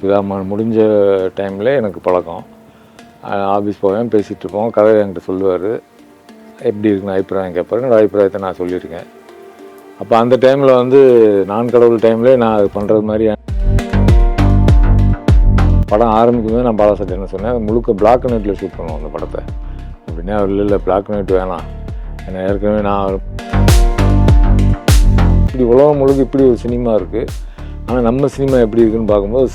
பிதாமன் முடிஞ்ச டைமில் எனக்கு பழக்கம். ஆஃபீஸ் போவேன் பேசிகிட்டு இருப்போம். கதை என்கிட்ட சொல்லுவார். எப்படி இருக்குன்னு அபிப்பிராயம் கேட்பாரு. என்னோட அபிப்பிராயத்தை நான் சொல்லியிருக்கேன். அப்போ அந்த டைமில் வந்து நான் கடவுள் டைம்லேயே நான் அது பண்ணுறது மாதிரி படம் ஆரம்பிக்கும் போது நான் பாலாசட்டை என்ன சொன்னேன் முழுக்க பிளாக் அண்ட் ஒயிட்டில் ஷூட் பண்ணுவோம் அந்த படத்தை. அப்படின்னா அவர் இல்லை இல்லை பிளாக் அண்ட் ஒயிட் வேணாம். ஏன்னா ஏற்கனவே நான் இப்படி உலகம் முழுக்க இப்படி ஒரு சினிமா இருக்குது ஆனால் நம்ம சினிமா எப்படி இருக்குன்னு பார்க்கும்போது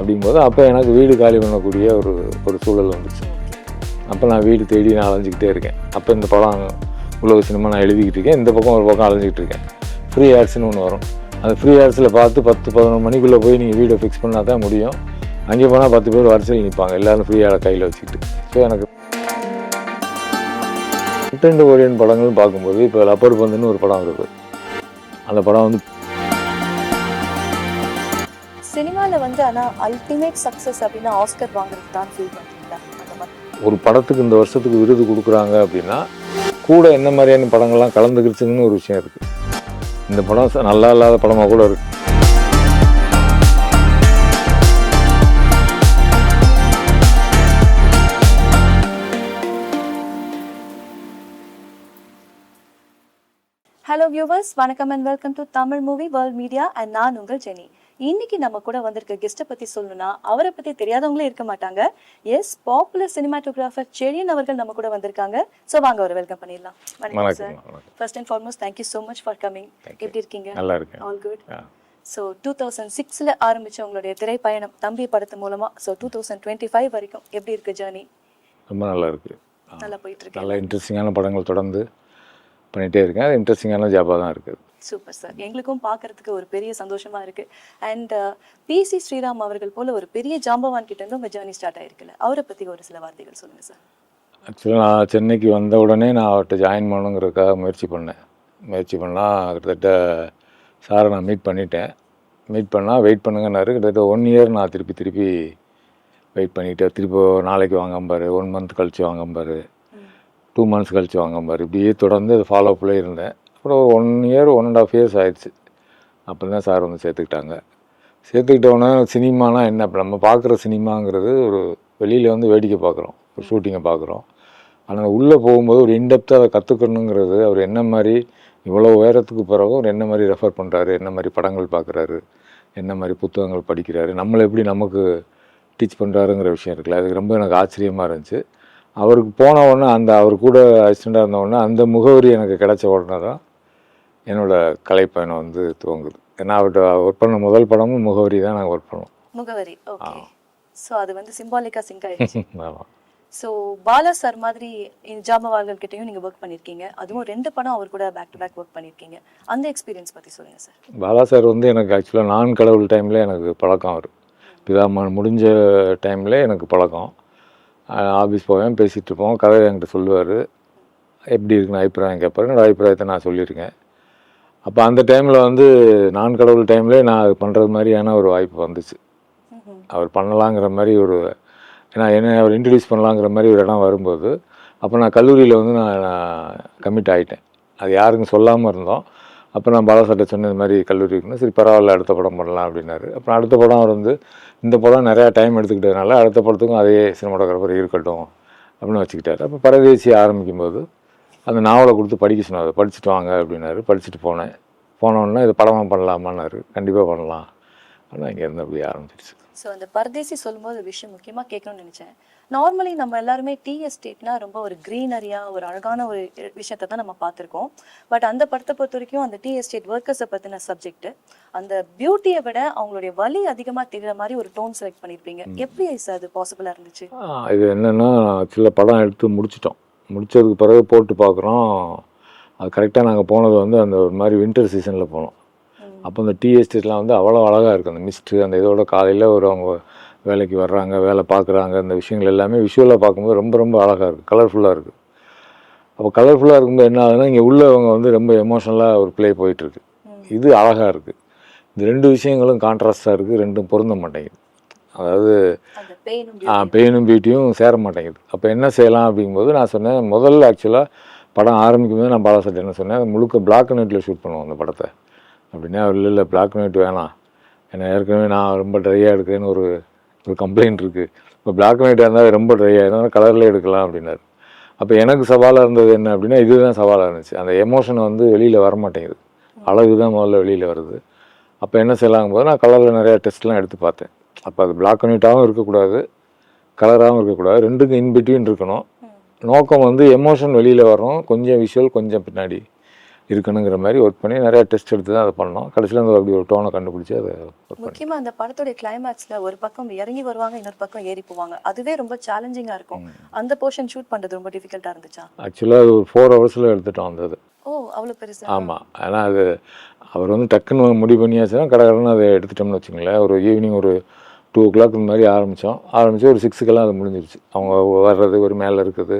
அப்படிங்கும்போது அப்போ எனக்கு வீடு காலி பண்ணக்கூடிய ஒரு ஒரு சூழல் வந்துச்சு. அப்போ நான் வீடு தேடி நான் அலைஞ்சிக்கிட்டே இருக்கேன். அப்போ இந்த படம் உலக சினிமா நான் எழுதிக்கிட்டு இருக்கேன். இந்த பக்கம் ஒரு பக்கம் அலைஞ்சிக்கிட்டு இருக்கேன். ஃப்ரீ ஆட்ஸ்னு ஒன்று வரும். அந்த ஃப்ரீ ஆட்ஸில் பார்த்து பத்து பதினொன்று மணிக்குள்ளே போய் நீங்கள் வீடை ஃபிக்ஸ் பண்ணால் தான் முடியும். அங்கே போனால் பத்து பேர் வரிசையில் நிற்பாங்க எல்லோரும் ஃப்ரீயாக கையில் வச்சுக்கிட்டு. ஸோ எனக்கு கண்டென்ட் ஓரியன் படங்கள்னு பார்க்கும்போது இப்போ லப்பர் பந்துன்னு ஒரு படம் இருக்குது அந்த படம் வந்து வந்து ஆனால் அல்டிமேட் சக்ஸஸ் அப்படின்னா ஆஸ்கர் வாங்குறது தான் ஃபீல் பண்ணுறீங்களா அந்த மாதிரி. ஒரு படத்துக்கு இந்த வருஷத்துக்கு விருது கொடுக்குறாங்க அப்படின்னா கூட என்ன மாதிரியான படங்கள்லாம் கலந்துக்கிடுச்சுன்னு ஒரு விஷயம் இருக்குது இந்த படம் நல்லா இல்லாத படமாக கூட இருக்கு. ஹலோ வியூவர்ஸ் வணக்கம் and welcome to Tamil movie world media and நான் உங்கள் ஜெனி. இன்னைக்கு நம்ம கூட வந்திருக்க கெஸ்ட்டை பத்தி சொல்லணும்னா அவரை பத்தி தெரியாதவங்களே இருக்க மாட்டாங்க. எஸ் பாப்புலர் சினிமாட்டோகிராஃபர் செழியன் அவர்கள் நம்ம கூட வந்திருக்காங்க. ஸோ வாங்க அவரை வெல்கம் பண்ணிடலாம். வணக்கம் sir first and foremost thank you so much for coming எப்படி இருக்கீங்க? நல்லா இருக்கேன். All good. So two thousand சிக்ஸில் ஆரம்பிச்ச உங்களுடைய திரைப்பயணம் தம்பி படத்து மூலமா so two thousand twenty five வரைக்கும் எப்படி இருக்கு ஜேர்னி ரொம்ப நல்லா இருக்குது நல்லா போயிட்டு இருக்கு. நல்ல இன்ட்ரெஸ்டிங்கான படங்கள் தொடர்ந்து பண்ணிகிட்டே இருக்கேன். அது இன்ட்ரெஸ்டிங்கான ஜாபாக தான் இருக்குது. சூப்பர் சார் எங்களுக்கும் பார்க்கறதுக்கு ஒரு பெரிய சந்தோஷமா இருக்கு. அண்ட் பிசி ஸ்ரீராம் அவர்கள் போல ஒரு பெரிய ஜாம்பவான் கிட்ட இருந்து உங்க ஜேர்னி ஸ்டார்ட் ஆயிருக்குல்ல. அவரை பத்தி ஒரு சில வார்த்தைகள் சொல்லுங்க சார் ஆக்சுவலாக நான் சென்னைக்கு வந்த உடனே நான் அவர்கிட்ட ஜாயின் பண்ணணுங்கிறதுக்காக முயற்சி பண்ணேன். முயற்சி பண்ணால் கிட்டத்தட்ட சாரை நான் மீட் பண்ணிட்டேன். மீட் பண்ணால் வெயிட் பண்ணுங்கன்னாரு. கிட்டத்தட்ட ஒன் இயர் நான் திருப்பி திருப்பி வெயிட் பண்ணிட்டேன் திருப்பி நாளைக்கு வாங்கம்பாரு ஒன் மந்த் கழிச்சு வாங்கம்பாரு டூ மந்த்ஸ் கழிச்சு வாங்கம்பாரு இப்படியே தொடர்ந்து அது ஃபாலோ அப்லேயே இருந்தேன். அப்புறம் ஒரு one year one and half years ஆயிடுச்சு. அப்போ தான் சார் வந்து சேர்த்துக்கிட்டாங்க. சேர்த்துக்கிட்டோன்னே சினிமானா என்ன? இப்போ நம்ம பார்க்குற சினிமாங்கிறது ஒரு வெளியில் வந்து வேடிக்கை பார்க்குறோம். ஒரு ஷூட்டிங்கை பார்க்குறோம். ஆனால் உள்ளே போகும்போது ஒரு இன்டெப்த்தாக அதை கற்றுக்கணுங்கிறது அவர் என்ன மாதிரி இவ்வளோ உயரத்துக்கு பிறகு அவர் என்ன மாதிரி ரெஃபர் பண்ணுறாரு என்ன மாதிரி படங்கள் பார்க்குறாரு? என்ன மாதிரி புத்தகங்கள் படிக்கிறாரு? நம்மளை எப்படி நமக்கு டீச் பண்ணுறாருங்கிற விஷயம் இருக்குல்ல. அதுக்கு ரொம்ப எனக்கு ஆச்சரியமாக இருந்துச்சு. அவருக்கு போன உடனே அந்த அவர் கூட அசிஸ்டண்டாக இருந்த உடனே அந்த முகவரி எனக்கு கிடைச்ச உடனே தான் என்னோடய கலைப்பயணம் வந்து துவங்குது. ஏன்னா அவர்கிட்ட ஒர்க் பண்ண முதல் படமும் முகவரி தான் நாங்கள் ஒர்க் பண்ணோம். முகவரி ஓகே ஸோ அது வந்து சிம்பாலிக்கா சிங்க் ஆயிடுச்சு. ஆமாம் ஸோ பாலா சார் மாதிரி ஜாம்பவான்கள் கிட்டயும் நீங்க ஒர்க் பண்ணிருக்கீங்க. அதுவும் ரெண்டு படம் அவர் கூட பேக் டு பேக் ஒர்க் பண்ணிருக்கீங்க. அந்த எக்ஸ்பீரியன்ஸ் பத்தி சொல்லுங்க சார் பாலா சார் வந்து எனக்கு ஆக்சுவலாக நான் கடவுள் டைமில் எனக்கு பழக்கம் அவர். பிதாமன் முடிஞ்ச டைமில் எனக்கு பழக்கம். ஆஃபீஸ் போவேன் பேசிகிட்டு இருப்போம். கதை என்கிட்ட சொல்லுவார். எப்படி இருக்குன்னு அபிப்பிராயம் கேட்பாரு. என்னோட அபிப்பிராயத்தை நான் சொல்லியிருக்கேன் அப்போ அந்த டைமில் வந்து நான் கடவுள் டைம்லேயே நான் அது பண்ணுறது மாதிரியான ஒரு வாய்ப்பு வந்துச்சு. அவர் பண்ணலாங்கிற மாதிரி ஒரு ஏன்னா என்ன அவர் இன்ட்ரடியூஸ் பண்ணலாங்கிற மாதிரி ஒரு இடம் வரும்போது அப்போ நான் கல்லூரியில் வந்து நான் கமிட் ஆகிட்டேன் அது யாருக்கும் சொல்லாமல் இருந்தோம். அப்போ நான் பாலாசட்டை சொன்ன மாதிரி கல்லூரி இருக்குன்னு சரி பரவாயில்ல அடுத்த படம் பண்ணலாம் அப்படின்னாரு. அப்புறம் அடுத்த படம் அவர் வந்து இந்த படம் நிறையா டைம் எடுத்துக்கிட்டதுனால அடுத்த படத்துக்கும் அதே சினிமாட்டோகிராஃபர் இருக்கட்டும் அப்படின்னு வச்சுக்கிட்டாரு. அப்போ பரதேசி ஆரம்பிக்கும்போது அந்த நாவலை கொடுத்து படிக்க சொன்னார். படிச்சுட்டு வாங்க அப்படின்னாரு. படிச்சுட்டு போனேன். போனோடனே இது படமாக பண்ணலாமான்னாரு. கண்டிப்பாக பண்ணலாம். ஆனால் இங்கேருந்து அப்படியே ஆரம்பிச்சிருச்சு. ஸோ அந்த பரதேசி சொல்லும்போது ஒரு விஷயம் முக்கியமாக கேட்கணும்னு நினைச்சேன். நார்மலி நம்ம எல்லாருமே டீ எஸ்டேட்னா ரொம்ப ஒரு க்ரீனரியா ஒரு அழகான ஒரு விஷயத்தை தான் நம்ம பார்த்துருக்கோம். பட் அந்த படத்தை பொறுத்த வரைக்கும் அந்த டீ எஸ்டேட் ஒர்க்கர்ஸை பற்றின சப்ஜெக்ட் அந்த பியூட்டியை விட அவங்களுடைய வலி அதிகமாக தெரிகிற மாதிரி ஒரு டோன் செலக்ட் பண்ணியிருப்பீங்க எப்படி சார் அது பாசிபிளாக இருந்துச்சு? இது என்னென்னா சில படம் எடுத்து முடிச்சிட்டோம். முடிச்சதுக்கு பிறகு போட்டு பார்க்குறோம். அது கரெக்டாக நாங்கள் போனது வந்து அந்த ஒரு மாதிரி வின்டர் சீசனில் போனோம். அப்போ அந்த டீ எஸ்டேட்லாம் வந்து அவ்வளோ அழகாக இருக்குது அந்த மிஸ்ட்டு அந்த இதோட காலையில் ஒரு அவங்க வேலைக்கு வர்றாங்க வேலை பார்க்குறாங்க அந்த விஷயங்கள் எல்லாமே விஷுவலாக பார்க்கும்போது ரொம்ப ரொம்ப அழகாக இருக்குது கலர்ஃபுல்லாக இருக்குது அப்போ கலர்ஃபுல்லாக இருக்கும்போது என்ன ஆகுதுன்னா இங்கே உள்ளவங்க வந்து ரொம்ப எமோஷனலாக ஒரு ப்ளே போயிட்டுருக்கு இது அழகாக இருக்குது இந்த ரெண்டு விஷயங்களும் கான்ட்ராஸ்டாக இருக்குது ரெண்டும் பொருந்த மாட்டேங்குது. அதாவது பெயினும் பியூட்டியும் சேர மாட்டேங்குது. அப்போ என்ன செய்யலாம் அப்படிங்கும்போது நான் சொன்னேன் முதல்ல ஆக்சுவலாக படம் ஆரம்பிக்கும் போது நான் பாலாசட்டை என்ன சொன்னேன் முழுக்க பிளாக் அண்ட் ஒயிட்டில் ஷூட் பண்ணுவோம் அந்த படத்தை. அப்படின்னா இல்லை இல்லை பிளாக் அண்ட் ஒயிட் வேணாம். ஏன்னா ஏற்கனவே நான் ரொம்ப ட்ரையாக எடுக்கிறேன்னு ஒரு ஒரு கம்ப்ளைண்ட் இருக்குது இப்போ பிளாக் அண்ட் ஒயிட்டாக இருந்தால் ரொம்ப ட்ரையாக இருந்தால் கலரில் எடுக்கலாம் அப்படின்னாரு. அப்போ எனக்கு சவாலாக இருந்தது என்ன அப்படின்னா இதுதான் சவாலாக இருந்துச்சு. அந்த எமோஷன் வந்து வெளியில் வர மாட்டேங்குது. அழகு தான் முதல்ல வெளியில் வருது. அப்போ என்ன செய்யலாங்கும் போது நான் கலரில் நிறையா டெஸ்ட்லாம் எடுத்து பார்த்தேன். அப்போ அது பிளாக் அண்ட் ஒயிட்டாகவும் இருக்கக்கூடாது கலராகவும் இருக்கக்கூடாது. ரெண்டுக்கும் இன் பிட்வீன் இருக்கணும். நோக்கம் வந்து எமோஷன் வெளியில் வரணும். கொஞ்சம் விஷுவல் கொஞ்சம் பின்னாடி இருக்கணுங்கிற மாதிரி ஒர்க் பண்ணி நிறையா டெஸ்ட் எடுத்து தான் அதை பண்ணோம் கடைசியில் அந்த அப்படி ஒரு டோனை கண்டுபிடிச்சி அதை ஒர்க் பண்ணி முக்கியமா அந்த படத்தோட கிளைமேக்ஸ்ல ஒரு பக்கம் இறங்கி வருவாங்க இன்னொரு பக்கம் ஏறி போவாங்க. அதுவே ரொம்ப சேலஞ்சிங்கா இருக்கும். அந்த போர்ஷன் ஷூட் பண்றது ரொம்ப டிஃபிகல்ட்டா இருந்துச்சா? ஆக்சுவலாக அது ஒரு ஃபோர் ஹவர்ஸில் எடுத்துட்டோம் அந்த ஓ அவ்வளவு பெருசா? ஆமாம் ஏன்னா அது அவர் வந்து டக்குன்னு முடிவு பண்ணியாச்சுன்னா கடகடன்னு அதை எடுத்துட்டோம்னு வச்சுங்களேன் ஒரு ஈவினிங் ஒரு டூ ஓ கிளாக் இந்த மாதிரி ஆரம்பித்தோம் ஆரம்பித்து ஒரு சிக்ஸுக்கெல்லாம் அது முடிஞ்சிருச்சு. அவங்க வர்றது ஒரு மேலே இருக்குது.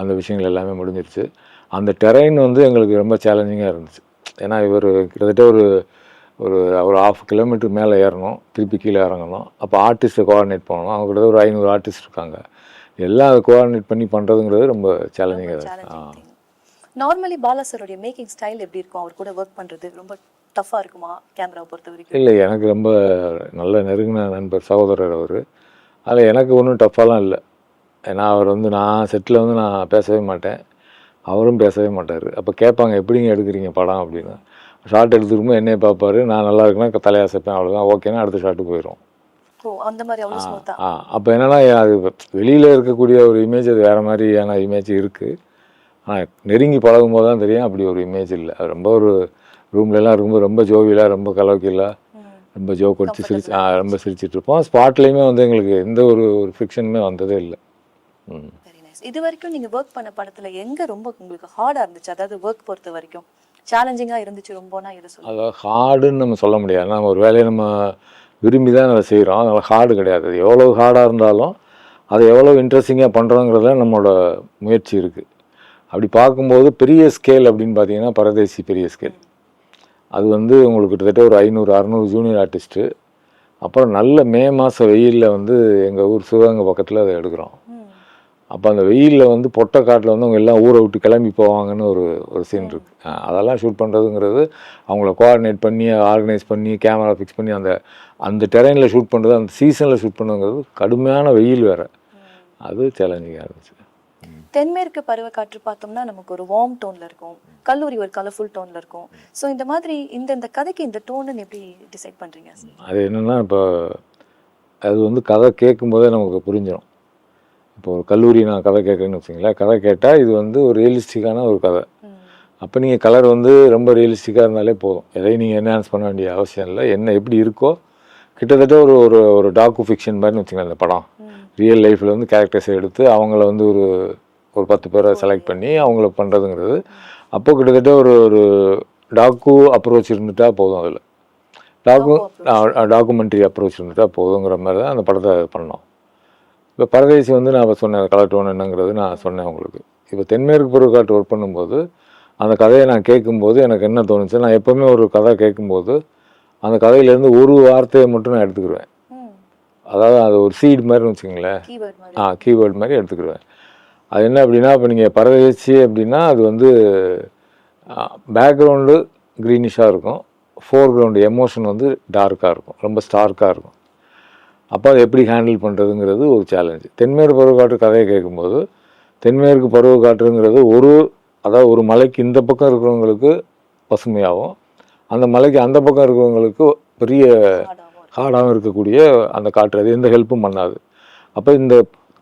அந்த விஷயங்கள் எல்லாமே முடிஞ்சிருச்சு. அந்த டெரைன் வந்து எங்களுக்கு ரொம்ப சேலஞ்சிங்காக இருந்துச்சு. ஏன்னா இவர் கிட்டத்தட்ட ஒரு ஒரு ஒரு ஆஃப் கிலோமீட்டர் மேலே ஏறணும். திருப்பி கீழே இறங்கணும். அப்போ ஆர்டிஸ்ட்டை கோஆர்டினேட் பண்ணணும். அவங்க கிட்ட ஒரு ஐநூறு ஆர்டிஸ்ட் இருக்காங்க. எல்லாம் அதை கோஆர்டினேட் பண்ணி பண்ணுறதுங்கிறது ரொம்ப சேலஞ்சிங்காக சேலஞ்சிங் நார்மலி பாலா சாரோடைய மேக்கிங் ஸ்டைல் எப்படி இருக்கும்? அவர் கூட ஒர்க் பண்றது ரொம்ப டஃபா இருக்குமா கேமராவை பொறுத்த வரைக்கும்? இல்லை எனக்கு ரொம்ப நல்ல நெருங்கின நண்பர் சகோதரர் அவர். அதில் எனக்கு ஒன்றும் டஃப்பாலாம் இல்லை. ஏன்னா அவர் வந்து நான் செட்டில் வந்து நான் பேசவே மாட்டேன். அவரும் பேசவே மாட்டார். அப்போ கேட்பாங்க எப்படிங்க எடுக்கிறீங்க படம்? அப்படின்னு. ஷார்ட் எடுத்துருக்கும்போது என்னைய பார்ப்பாரு நான் நல்லா இருக்குன்னா தலையாசைப்பேன் அவ்வளோதான் ஓகேனா அடுத்த ஷாட்டுக்கு போயிடும் ஓ அந்த மாதிரி ஆ அப்போ என்னன்னா அது வெளியில் இருக்கக்கூடிய ஒரு இமேஜ் அது வேறு மாதிரியான இமேஜ் இருக்குது ஆனால் நெருங்கி பழகும் போது தான் தெரியும் அப்படி ஒரு இமேஜ் இல்லை. அது ரொம்ப ஒரு ரூம்லலாம் இருக்கும்போது ரொம்ப ஜோவியலாக ரொம்ப கலோக்கியலாக ரொம்ப ஜோக் கொடுத்து சிரிச்சு ரொம்ப சிரிச்சிட்டு இருப்போம். ஸ்பாட்லேயுமே வந்து எங்களுக்கு எந்த ஒரு ஒரு ஃபிக்ஷனுமே வந்ததே இல்லை. இது வரைக்கும் நீங்க ஒர்க் பண்ண படத்துல எங்க ரொம்ப உங்களுக்கு ஹார்டா இருந்துச்சு? அதாவது ஒர்க் பொறுத்த வரைக்கும். சேலஞ்சிங்கா இருந்துச்சு ரொம்பனா எது சொல்லுங்க அதாவது ஹார்டுன்னு நம்ம சொல்ல முடியாது. நம்ம ஒரு வேலையை நம்ம விரும்பி தான் அதை செய்கிறோம் அதனால் ஹார்டு கிடையாது. அது எவ்வளோ ஹார்டாக இருந்தாலும் அதை எவ்வளோ இன்ட்ரெஸ்டிங்காக பண்ணுறோங்கிறதுல நம்மளோட முயற்சி இருக்குது அப்படி பார்க்கும்போது பெரிய ஸ்கேல் அப்படின்னு பார்த்தீங்கன்னா பரதேசி பெரிய ஸ்கேல் அது வந்து உங்களுக்கு கிட்டத்தட்ட ஒரு ஐநூறு அறநூறு ஜூனியர் ஆர்டிஸ்ட்டு அப்புறம் நல்ல மே மாதம் வெயிலில் வந்து எங்கள் ஊர் சிவகங்கை பக்கத்தில் அதை எடுக்கிறோம். அப்போ அந்த வெயிலில் வந்து பொட்டை காட்டில் வந்து அவங்க எல்லாம் ஊரை விட்டு கிளம்பி போவாங்கன்னு ஒரு ஒரு சீன் இருக்குது அதெல்லாம் ஷூட் பண்ணுறதுங்கிறது அவங்கள கோஆர்டினேட் பண்ணி ஆர்கனைஸ் பண்ணி கேமரா ஃபிக்ஸ் பண்ணி அந்த அந்த டெரைனில் ஷூட் பண்ணுறது அந்த சீசனில் ஷூட் பண்ணுங்கிறது கடுமையான வெயில் வேறு. அது சேலஞ்சிங்காக இருந்துச்சு. தென்மேற்கு பருவக்காற்று பார்த்தோம்னா நமக்கு ஒரு வார்ம் டோன்ல இருக்கும். கல்லூரி ஒரு கலர்ஃபுல் டோன்ல இருக்கும். சோ இந்த மாதிரி இந்த இந்த கதைக்கு இந்த டோன்னு எப்படி டிசைட் பண்றீங்க? அது என்னென்னா இப்போ அது வந்து கதை கேட்கும்போதே நமக்கு புரிஞ்சிடும் இப்போ ஒரு கல்லூரி நான் கதை கேட்குறேன்னு வச்சுங்களேன் கதை கேட்டால் இது வந்து ஒரு ரியலிஸ்டிக்கான ஒரு கதை. அப்போ நீங்கள் கலர் வந்து ரொம்ப ரியலிஸ்டிக்காக இருந்தாலே போதும். எதையும் நீங்கள் என்ஹான்ஸ் பண்ண வேண்டிய அவசியம் இல்லை. என்ன எப்படி இருக்கோ கிட்டத்தட்ட ஒரு ஒரு ஒரு டாக்கு ஃபிக்ஷன் மாதிரின்னு வச்சுக்கோங்க அந்த படம். ரியல் லைஃப்பில் வந்து கேரக்டர்ஸை எடுத்து அவங்கள வந்து ஒரு ஒரு பத்து பேரை செலக்ட் பண்ணி அவங்கள பண்ணுறதுங்கிறது அப்போ கிட்டத்தட்ட ஒரு ஒரு டாக்கு அப்ரோச் இருந்துட்டா போதும் அதில். டாக்கு டாக்குமெண்ட்ரி அப்ரோச் இருந்துட்டா போதுங்கிற மாதிரி தான் அந்த படத்தை பண்ணோம். இப்போ பரதேசி வந்து நான் இப்போ சொன்னேன் கலர் டோன் என்னங்கிறது நான் சொன்னேன் உங்களுக்கு. இப்போ தென்மேற்கு பருவக்காட்டு ஒர்க் பண்ணும்போது அந்த கதையை நான் கேட்கும்போது எனக்கு என்ன தோணுச்சு நான் எப்போவுமே ஒரு கதை கேட்கும்போது அந்த கதையிலேருந்து ஒரு வார்த்தையை மட்டும் நான் எடுத்துக்கிடுவேன். அதாவது அது ஒரு சீட் மாதிரி. ஆ கீவேர்ட் மாதிரி எடுத்துக்கிடுவேன் அது என்ன அப்படின்னா இப்போ நீங்கள் பரதேசி அப்படின்னா அது வந்து பேக்ரவுண்டு க்ரீனிஷாக இருக்கும். ஃபோர்க்ரவுண்டு எமோஷன் வந்து டார்க்காக இருக்கும். ரொம்ப ஸ்டார்க்காக இருக்கும். அப்போ அதை எப்படி ஹேண்டில் பண்ணுறதுங்கிறது ஒரு சேலஞ்சு தென்மேற்கு பருவக்காற்று கதையை கேட்கும்போது தென்மேற்கு பருவக்காற்றுங்கிறது ஒரு அதாவது ஒரு மலைக்கு இந்த பக்கம் இருக்கிறவங்களுக்கு பசுமையாகவும் அந்த மலைக்கு அந்த பக்கம் இருக்கிறவங்களுக்கு பெரிய. ஹார்டாகவும் இருக்கக்கூடிய அந்த காற்று. அது எந்த ஹெல்ப்பும் பண்ணாது. அப்போ இந்த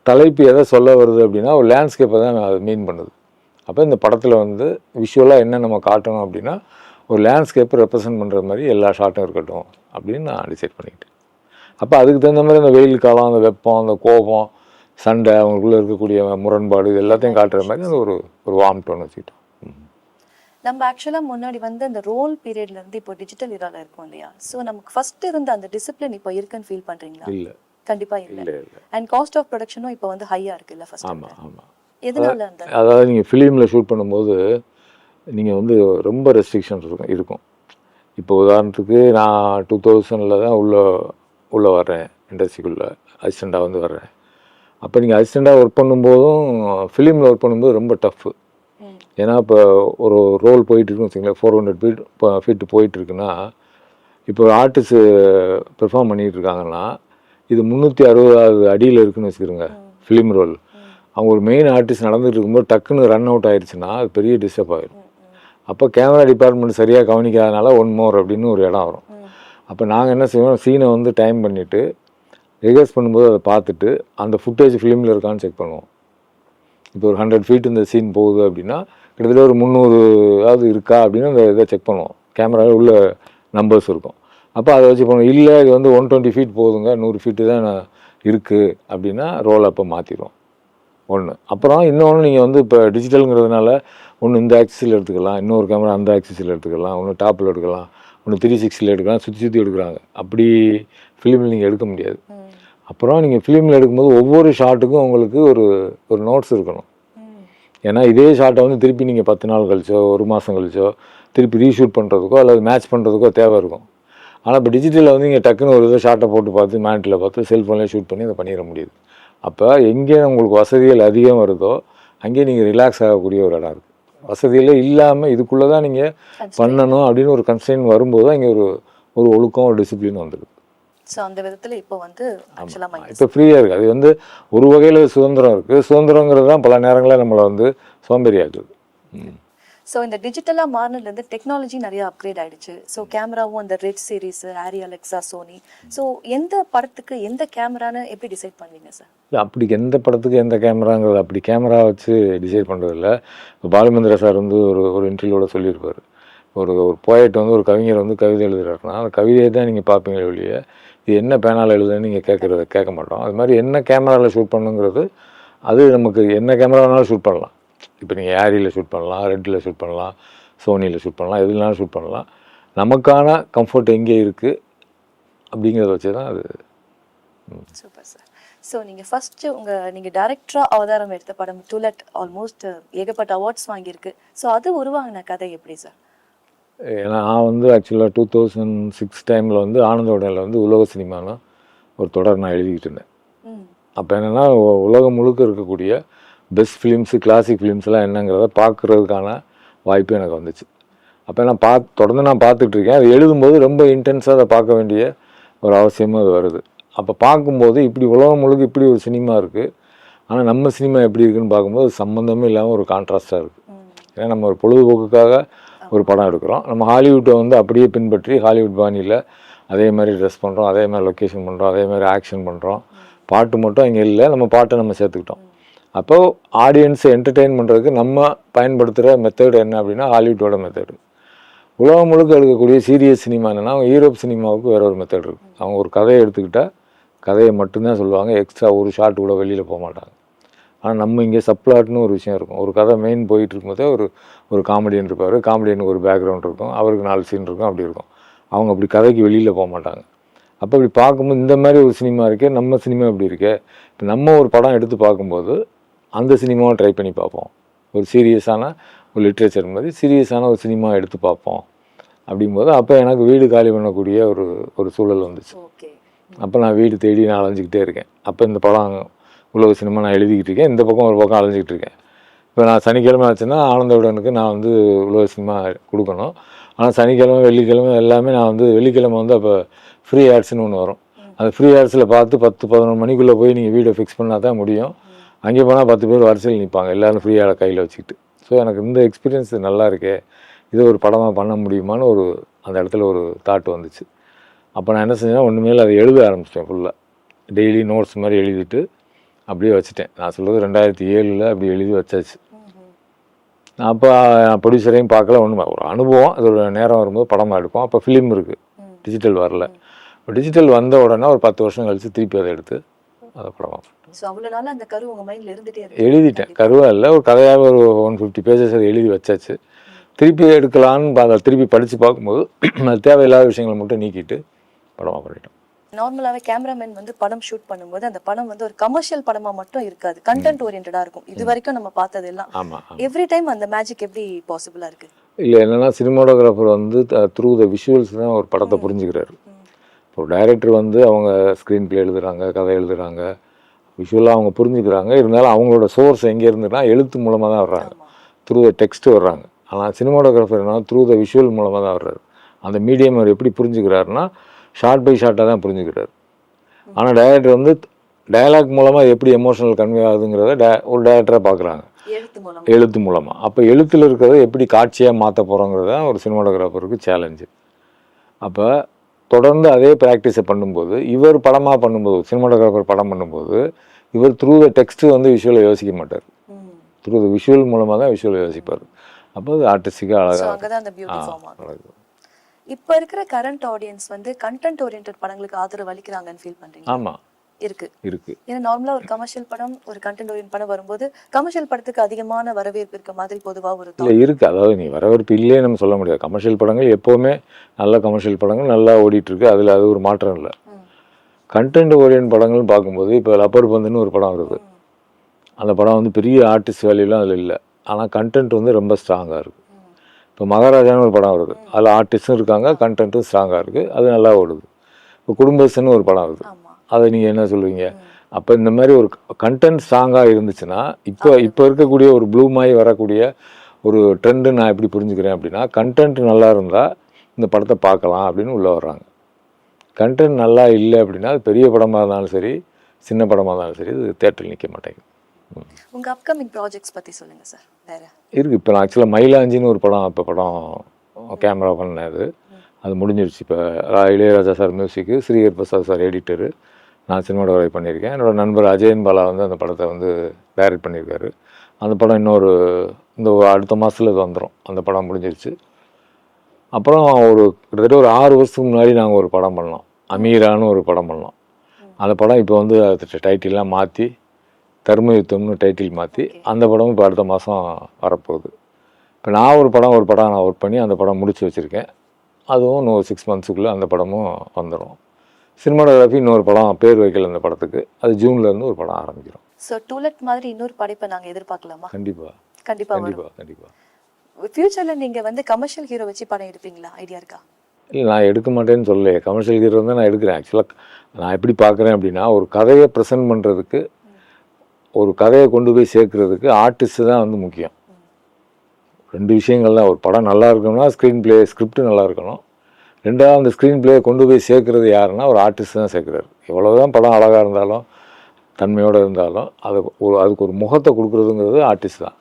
தலைப்பு எதை சொல்ல வருது அப்படின்னா ஒரு லேண்ட்ஸ்கேப்பை தான் அது மீன் பண்ணுது. அப்போ இந்த படத்தில் வந்து விஷுவலாக என்ன நம்ம காட்டணும் அப்படின்னா ஒரு லேண்ட்ஸ்கேப்பை ரெப்ரசன்ட் பண்ணுற மாதிரி எல்லா ஷாட்டும் இருக்கட்டும் அப்படின்னு நான் டிசைட் பண்ணிக்கிட்டேன். அப்போ அதுக்கு தகுந்த மாதிரி அந்த வெயில் காலம் அந்த வெப்பம் அந்த கோபம் சண்டை அவங்களுக்குள்ளே இருக்கக்கூடிய முரண்பாடு இது எல்லாத்தையும் காட்டுற மாதிரி அது ஒரு ஒரு வார்ம் டோன் வச்சுக்கிட்டோம். நம்ம ஆக்சுவலா முன்னாடி வந்து அந்த ரோல் பீரியட்ல இருந்து இப்போ டிஜிட்டல் இரால இருக்கும் இல்லையா? சோ நமக்கு ஃபர்ஸ்ட் இருந்த அந்த டிசிப்ளின் இப்போ இருக்குன்னு ஃபீல் பண்றீங்களா? இல்லை. கண்டிப்பா இல்ல. அண்ட் காஸ்ட் ஆஃப் ப்ரொடக்ஷனும் இப்போ வந்து ஹையா இருக்கு இல்ல ஃபர்ஸ்ட் ஆமாம் ஆமாம் எதனால அந்த அதாவது நீங்கள் ஃபிலிமில் ஷூட் பண்ணும்போது நீங்கள் வந்து ரொம்ப ரெஸ்ட்ரிக்ஷன்ஸ் இருக்கும் இருக்கும். இப்போ உதாரணத்துக்கு நான் டூ தௌசண்டில் தான் உள்ள உள்ளே வர்றேன் இண்டஸ்ட்ரிக்குள்ளே அசிஸ்டண்ட்டாக வந்து வர்றேன். அப்போ நீங்கள் அசிஸ்டண்ட்டாக ஒர்க் பண்ணும்போதும் ஃபிலிமில் ஒர்க் பண்ணும்போது ரொம்ப டஃப்பு. ஏன்னா இப்போ ஒரு ரோல் போயிட்டு இருக்குன்னு வச்சுங்களேன் ஃபோர் ஹண்ட்ரட் ஃபீட் ஃபீட்டு போயிட்டு இருக்குன்னா இப்போ ஒரு ஆர்டிஸ்ட் பெர்ஃபார்ம் பண்ணிட்டு இருக்காங்கன்னா இது முந்நூற்றி அறுபதாவது அடியில் இருக்குன்னு வச்சுக்கிறோங்க ஃபிலிம் ரோல் அவங்க ஒரு மெயின் ஆர்டிஸ்ட் நடந்துட்டு இருக்கும்போது டக்குன்னு ரன் அவுட் ஆயிடுச்சுன்னா அது பெரிய டிஸ்டர்ப் ஆயிடும் அப்போ கேமரா டிபார்ட்மெண்ட் சரியாக கவனிக்காதனால ஒன் மோர் அப்படின்னு ஒரு இடம் வரும். அப்போ நாங்கள் என்ன செய்வோம் சீனை வந்து டைம் பண்ணிவிட்டு ரிகர்ஸ் பண்ணும்போது அதை பார்த்துட்டு அந்த ஃபுட்டேஜ் ஃபிலிமில் இருக்கான்னு செக் பண்ணுவோம். இப்போ ஒரு ஹண்ட்ரட் ஃபீட் இந்த சீன் போகுது அப்படின்னா கிட்டத்தட்ட ஒரு முந்நூறுவது இருக்கா அப்படின்னு அந்த இதை செக் பண்ணுவோம். கேமராவில் உள்ள நம்பர்ஸ் இருக்கும். அப்போ அதை வச்சு பண்ணுவோம் இல்லை இது வந்து ஒன் டுவெண்ட்டி ஃபீட் போகுதுங்க நூறு ஃபீட்டு தான் இருக்குது அப்படின்னா ரோல் அப்போ மாற்றிடுவோம் ஒன்று அப்புறம் இன்னொன்று நீங்கள் வந்து இப்போ டிஜிட்டலுங்கிறதுனால ஒன்று இந்த ஆக்சிஸில் எடுத்துக்கலாம் இன்னொரு கேமரா அந்த ஆக்சிஸில் எடுத்துக்கலாம் ஒன்று டாப்பில் எடுக்கலாம் ஒன்று த்ரீ சிக்ஸ்டியில் எடுக்கலாம் சுற்றி சுற்றி எடுக்கிறாங்க. அப்படி ஃபிலிமில் நீங்கள் எடுக்க முடியாது. அப்புறம் நீங்கள் ஃபிலிமில் எடுக்கும்போது ஒவ்வொரு ஷாட்டுக்கும் உங்களுக்கு ஒரு ஒரு நோட்ஸ் இருக்கணும். ஏன்னா இதே ஷாட்டை வந்து திருப்பி நீங்கள் பத்து நாள் கழிச்சோ ஒரு மாதம் கழிச்சோ திருப்பி ரீஷூட் பண்ணுறதுக்கோ அல்லது மேட்ச் பண்ணுறதுக்கோ தேவை இருக்கும். ஆனால் இப்போ டிஜிட்டலில் வந்து நீங்கள் டக்குன்னு ஒரு இதை ஷாட்டை போட்டு பார்த்து மேட்டில் பார்த்து செல்ஃபோன்லேயே ஷூட் பண்ணி அதை பண்ணிட முடியுது. அப்போ எங்கே உங்களுக்கு வசதிகள் அதிகம் வருதோ அங்கேயே நீங்கள் ரிலாக்ஸ் ஆகக்கூடிய ஒரு இடம் இருக்குது வசதிகளே இல்லாமல் இதுக்குள்ளே தான் நீங்கள் பண்ணணும் அப்படின்னு ஒரு கன்ஸ்டன்ட் வரும்போது தான் இங்கே ஒரு ஒரு ஒழுக்கம் ஒரு டிசிப்ளின் வந்துடுது ஸோ அந்த விதத்துல இப்போ வந்து இப்போ ஃப்ரீயாக இருக்குது அது வந்து ஒரு வகையில் சுதந்திரம் இருக்குது சுதந்திரங்கிறது தான் பல நேரங்களில் நம்மளை வந்து சோம்பேறியாக்குது. ம். ஸோ இந்த டிஜிட்டலாக மாறினதுலேருந்து டெக்னாலஜி நிறைய அப்கிரேட் ஆயிடுச்சு. ஸோ கேமராவும் அந்த red series Arri Alexa Sony so எந்த படத்துக்கு எந்த கேமரான்னு எப்படி டிசைட் பண்ணுவீங்க சார் இல்ல, அப்படி எந்த படத்துக்கு எந்த கேமராங்கிறது அப்படி கேமரா வச்சு டிசைட் பண்ணுறதில்ல இப்போ பாலுமந்திர சார் வந்து ஒரு ஒரு இன்டர்வியூவோட சொல்லியிருப்பார். ஒரு ஒரு போயட் வந்து ஒரு கவிஞர் வந்து கவிதை எழுதுறாருன்னா அந்த கவிதையை தான் நீங்கள் பார்ப்பீங்களே ஒழிய இது என்ன பேனால் எழுதுன்னு நீங்கள் கேட்குறத கேட்க மாட்டோம். அது மாதிரி என்ன கேமராவில் ஷூட் பண்ணுங்கிறது அது நமக்கு என்ன கேமரா வேணாலும் ஷூட் பண்ணலாம். இப்போ நீங்கள் ஏரியில் ஷூட் பண்ணலாம் ரெட்டில் ஷூட் பண்ணலாம் சோனியில் ஷூட் பண்ணலாம் எதுனாலும் ஷூட் பண்ணலாம். நமக்கான கம்ஃபர்ட் எங்கே இருக்குது அப்படிங்கிறத வச்சு தான் அது. சூப்பர் சார் ஸோ நீங்கள் ஃபஸ்ட்டு உங்கள் நீங்கள் டேரக்டராக அவதாரம் எடுத்த படம் டுலட் ஆல்மோஸ்ட் ஏகப்பட்ட அவார்ட்ஸ் வாங்கியிருக்கு. ஸோ அது உருவாகின கதை எப்படி சார் ஏன்னா நான் வந்து ஆக்சுவலாக டூ தௌசண்ட் சிக்ஸ் டைமில் வந்து ஆனந்த உடனில் வந்து உலக சினிமான்னு ஒரு தொடர் நான் எழுதிக்கிட்டு இருந்தேன். அப்போ என்னென்னா உலகம் முழுக்க இருக்கக்கூடிய பெஸ்ட் ஃபிலிம்ஸு கிளாசிக் ஃபிலிம்ஸ்லாம் என்னங்கிறத பார்க்குறதுக்கான வாய்ப்பு எனக்கு வந்துச்சு. அப்போ நான் பார்த்து தொடர்ந்து நான் பார்த்துட்டு இருக்கேன். அது எழுதும்போது ரொம்ப இன்டென்ஸாக அதை பார்க்க வேண்டிய ஒரு அவசியமும் அது வருது. அப்போ பார்க்கும்போது இப்படி உலகம் முழுக்க இப்படி ஒரு சினிமா இருக்குது ஆனால் நம்ம சினிமா எப்படி இருக்குன்னு பார்க்கும்போது சம்மந்தமே இல்லாமல் ஒரு கான்ட்ராஸ்டாக இருக்குது ஏன்னா நம்ம ஒரு பொழுதுபோக்குக்காக ஒரு படம் எடுக்கிறோம். நம்ம ஹாலிவுட்டை வந்து அப்படியே பின்பற்றி ஹாலிவுட் பாணியில் அதே மாதிரி ட்ரெஸ் பண்ணுறோம் அதே மாதிரி லொக்கேஷன் பண்ணுறோம் அதே மாதிரி ஆக்ஷன் பண்ணுறோம் பாட்டு மட்டும் இங்கே இல்லை நம்ம பாட்டை நம்ம சேர்த்துக்கிட்டோம். அப்போது ஆடியன்ஸை என்டர்டெயின் பண்ணுறதுக்கு நம்ம பயன்படுத்துகிற மெத்தட் என்ன அப்படின்னா ஹாலிவுட்டோட மெத்தடு உலகம் முழுக்க எடுக்கக்கூடிய சீரியஸ் சினிமா என்னென்னா அவங்க யூரோப் சினிமாவுக்கு வேற ஒரு மெத்தட் இருக்குது அவங்க ஒரு கதையை எடுத்துக்கிட்டால் கதையை மட்டும்தான் சொல்லுவாங்க. எக்ஸ்ட்ரா ஒரு ஷாட் கூட வெளியில் போக மாட்டாங்க. ஆனால் நம்ம இங்கே சப்ளாட்னு ஒரு விஷயம் இருக்கும். ஒரு கதை மெயின் போயிட்டு இருக்கும்போதே ஒரு ஒரு காமெடியன் இருப்பார். காமெடியனுக்கு ஒரு பேக்ரவுண்ட் இருக்கும். அவருக்கு நாலு சீன் இருக்கும். அப்படி இருக்கும். அவங்க அப்படி கதைக்கு வெளியில் போக மாட்டாங்க. அப்போ இப்படி பார்க்கும்போது இந்த மாதிரி ஒரு சினிமா இருக்கே நம்ம சினிமா இப்படி இருக்கே. இப்போ நம்ம ஒரு படம் எடுத்து பார்க்கும்போது அந்த சினிமாவை ட்ரை பண்ணி பார்ப்போம். ஒரு சீரியஸான ஒரு லிட்ரேச்சர் மாதிரி சீரியஸான ஒரு சினிமா எடுத்து பார்ப்போம். அப்படிங்கும்போது அப்போ எனக்கு வீடு காலி பண்ணக்கூடிய ஒரு ஒரு சூழல் வந்துச்சு. அப்போ நான் வீடு தேடி நான் அலைஞ்சிக்கிட்டே இருக்கேன். அப்போ இந்த படம் உலக சினிமா நான் எழுதிக்கிட்டு இருக்கேன். இந்த பக்கம் ஒரு பக்கம் அலைஞ்சிக்கிட்டு இருக்கேன். இப்போ நான் சனிக்கிழமை ஆச்சுன்னா ஆனந்தவுடனுக்கு நான் வந்து உலக சினிமா கொடுக்கணும். ஆனால் சனிக்கிழமை வெள்ளிக்கிழமை எல்லாமே நான் வந்து வெள்ளிக்கிழமை வந்து அப்போ ஃப்ரீ ஆட்ஸ்னு ஒன்று வரும். அந்த ஃப்ரீ ஆட்ஸில் பார்த்து பத்து பதினொரு மணிக்குள்ளே போய் நீங்கள் வீடியோ ஃபிக்ஸ் பண்ணால் தான் முடியும். அங்கே போனால் பத்து பேர் வரிசையில் நிற்பாங்க. எல்லாரும் ஃப்ரீயாக கையில் வச்சுக்கிட்டு. ஸோ எனக்கு இந்த எக்ஸ்பீரியன்ஸ் நல்லா இருக்கே. இது ஒரு படமாக பண்ண முடியுமான்னு ஒரு அந்த இடத்துல ஒரு தாட் வந்துச்சு. அப்போ நான் என்ன செஞ்சேன்னா ஒன்றுமே இல்லை அதை எழுத ஆரம்பிச்சிட்டேன் ஃபுல்லாக டெய்லி நோட்ஸ் மாதிரி எழுதிட்டு அப்படியே வச்சுட்டேன். நான் சொல்கிறது ரெண்டாயிரத்தி ஏழில் அப்படி எழுதி வச்சாச்சு. நான் அப்போ ப்ரொடியூசரையும் பார்க்கல ஒன்றும் ஒரு அனுபவம் அதோட நேரம் வரும்போது படமாக எடுப்போம். அப்போ ஃபிலிம் இருக்குது டிஜிட்டல் வரல. டிஜிட்டல் வந்த உடனே ஒரு பத்து வருஷம் கழித்து திருப்பி அதை எடுத்து அதை படமாக ஸோ அவ்வளோ நாள் அந்த கரு மைண்ட்ல இருந்துட்டே இருக்கு. எழுதிட்டேன். கருவா இல்லை ஒரு கதையாக ஒரு ஒன் ஃபிஃப்டி பேஜஸ் அதை எழுதி வச்சாச்சு. திருப்பி எடுக்கலான்னு அதை திருப்பி படித்து பார்க்கும்போது அது தேவையில்லாத விஷயங்களை மட்டும் நீக்கிட்டு படமாக பண்ணிட்டோம். நார்மலாவே கேமராமேன் வந்து படம் ஷூட் பண்ணும்போது அந்த படம் வந்து ஒரு கமர்ஷியல் படமா மட்டும் இருக்காது. கண்டென்ட் ஓரியன்டா இருக்கும். இது வரைக்கும் நம்ம பார்த்தது எல்லாம் எவ்ரி டைம் அந்த மேஜிக் எப்படி பாசிபிளா இருக்கு? இல்லை என்னன்னா சினிமாட்டோகிராஃபர் வந்து த்ரூ த விஷுவல்ஸ் தான் ஒரு படத்தை புரிஞ்சுக்கிறாரு. இப்போ டைரக்டர் வந்து அவங்க ஸ்க்ரீன் ப்ளே எழுதுறாங்க கதை எழுதுறாங்க. விஷுவலாக அவங்க புரிஞ்சுக்கிறாங்க. இருந்தாலும் அவங்களோட சோர்ஸ் எங்கே இருந்துன்னா எழுத்து மூலமாக தான் வர்றாங்க. த்ரூ த டெக்ஸ்ட் வர்றாங்க. ஆனால் சினிமாட்டோகிராஃபர் என்ன த்ரூ த விஷுவல் மூலமாக தான் வர்றாரு. அந்த மீடியம் அவர் எப்படி புரிஞ்சுக்கிறாருன்னா ஷார்ட் பை ஷார்ட்டாக தான் புரிஞ்சுக்கிறார். ஆனால் டைரக்டர் வந்து டயலாக் மூலமாக எப்படி எமோஷனல் கன்வே ஆகுதுங்கிறத டே ஒரு டேரக்டராக பார்க்குறாங்க எழுத்து மூலம். எழுத்து மூலமாக அப்போ எழுத்தில் இருக்கிறத எப்படி காட்சியாக மாற்ற போகிறோங்கிறது ஒரு சினிமாட்டோகிராஃபருக்கு சேலஞ்சு அப்போ தொடர்ந்து அதே ப்ராக்டிஸை பண்ணும்போது இவர் படமாக பண்ணும்போது சினிமாட்டோகிராஃபர் படம் பண்ணும்போது இவர் த்ரூ த டெக்ஸ்ட்டு வந்து விஷுவலை யோசிக்க மாட்டார். த்ரூ த விஷுவல் மூலமாக தான் விஷுவலை யோசிப்பார். அப்போ அது ஆர்டிஸ்டிக்காக அழகாக இப்போ இருக்கிற கரண்ட் ஆடியன்ஸ் வந்து கண்டென்ட் ஓரியன்ட் படங்களுக்கு ஆதரவு அளிக்கிறாங்கன்னு ஃபீல் பண்றீங்க ஆமாம் இருக்கு. இருக்குது ஏன்னா நார்மலா ஒரு கமர்ஷியல் படம் ஒரு கண்டென்ட் ஓரியன்ட் படம் வரும்போது கமர்ஷியல் படத்துக்கு அதிகமான வரவேற்பு இருக்க மாதிரி பொதுவா ஒரு இல்லை இருக்குது அதாவது நீ வரவேற்பு இல்லையே நம்ம சொல்ல முடியாது. கமர்ஷியல் படங்கள் எப்போவுமே நல்ல கமர்ஷியல் படங்கள் நல்லா ஓடிட்டு இருக்கு. அதில் அது ஒரு மாற்றம் இல்லை. கண்டென்ட் ஓரியன்ட் படங்கள்னு பார்க்கும்போது இப்போ லப்பர் பந்துன்னு ஒரு படம் வருது. அந்த படம் வந்து பெரிய ஆர்டிஸ்ட் வேல்யூலாம் அதில் இல்லை. ஆனால் கண்டென்ட் வந்து ரொம்ப ஸ்ட்ராங்காக இருக்குது. இப்போ மகாராஜான்னு ஒரு படம் வருது. அதில் ஆர்டிஸ்டும் இருக்காங்க கண்டென்ட்டும் ஸ்ட்ராங்காக இருக்குது அது நல்லா ஓடுது. இப்போ குடும்பஸ்ன்னு ஒரு படம் வருது. அதை நீங்கள் என்ன சொல்லுவீங்க அப்போ இந்த மாதிரி ஒரு கண்டென்ட் ஸ்ட்ராங்காக இருந்துச்சுன்னா இப்போ இப்போ இருக்கக்கூடிய ஒரு ப்ளூமாயி வரக்கூடிய ஒரு ட்ரெண்டு நான் எப்படி புரிஞ்சுக்கிறேன் அப்படின்னா கண்டென்ட் நல்லா இருந்தால் இந்த படத்தை பார்க்கலாம் அப்படின்னு உள்ளே வர்றாங்க. கண்டென்ட் நல்லா இல்லை அப்படின்னா அது பெரிய படமாக இருந்தாலும் சரி சின்ன படமாக இருந்தாலும் சரி இது தேட்டரில் நிற்க மாட்டேங்குது. ம். உங்க அப்கமிங் ப்ராஜெக்ட்ஸ் பத்தி சொல்லுங்க சார் வேற. இருக்கு. இப்போ நான் ஆக்சுவலாக மயிலாஞ்சின்னு ஒரு படம் இப்போ படம் கேமரா பண்ணது. அது முடிஞ்சிருச்சு. இப்போ Ilaiyaraaja sir music Sreekar Prasad sir editor நான் சினிமாடோரை பண்ணியிருக்கேன். என்னோட நண்பர் அஜயன் பாலா வந்து அந்த படத்தை வந்து டைரக்ட் பண்ணியிருக்காரு. அந்த படம் இன்னொரு இந்த ஒரு அடுத்த மாதத்தில் இது வந்துடும் அந்த படம் முடிஞ்சிருச்சு. அப்புறம் ஒரு கிட்டத்தட்ட ஒரு ஆறு வருஷத்துக்கு முன்னாடி நாங்கள் ஒரு படம் பண்ணோம். அமீரான்னு ஒரு படம் பண்ணோம். அந்த படம் இப்போ வந்து அது டைட்டில்லாம் மாற்றி தர்ம யுத்தம்னு டைட்டில் மாற்றி அந்த படமும் இப்போ அடுத்த மாதம் வரப்போகுது. இப்போ நான் ஒரு படம் ஒரு படம் நான் ஒர்க் பண்ணி அந்த படம் முடிச்சு வச்சுருக்கேன். அதுவும் இன்னும் சிக்ஸ் மந்த்ஸுக்குள்ளே அந்த படமும் வந்துடும் சினிமாட்டோகிராஃபி இன்னொரு படம் பேர் வைக்கல அந்த படத்துக்கு. அது ஜூன்லேருந்து ஒரு படம் ஆரம்பிக்கிறோம். ஸோ டூலெட் மாதிரி இன்னொரு படைப்பை நாங்க எதிர்பார்க்கலாமா? கண்டிப்பாக கண்டிப்பா வரும். கண்டிப்பாக கண்டிப்பாக ஃபியூச்சர்ல நீங்க வந்து கமர்ஷியல் ஹீரோ வச்சு படம் எடுப்பீங்களா? ஐடியா இருக்கா? இல்லை நான் எடுக்க மாட்டேன்னு சொல்லலையே. கமர்ஷியல் ஹீரோ தான் நான் எடுக்கிறேன். ஆக்சுவலாக நான் எப்படி பார்க்குறேன் அப்படின்னா ஒரு கதையை ப்ரெசென்ட் பண்ணுறதுக்கு ஒரு கதையை கொண்டு போய் சேர்க்கறதுக்கு ஆர்டிஸ்ட் தான் வந்து முக்கியம். ரெண்டு விஷயங்கள் தான். ஒரு படம் நல்லா இருக்கணும்னா ஸ்க்ரீன் ப்ளே ஸ்கிரிப்ட் நல்லா இருக்கணும். ரெண்டாவது அந்த ஸ்க்ரீன் ப்ளேயை கொண்டு போய் சேர்க்கறது யாருன்னா ஒரு ஆர்டிஸ்ட் தான் சேர்க்குறாரு. எவ்வளோதான் படம் அழகாக இருந்தாலும் தன்மையோடு இருந்தாலும் அது ஒரு அதுக்கு ஒரு முகத்தை கொடுக்குறதுங்கிறது ஆர்டிஸ்ட் தான்.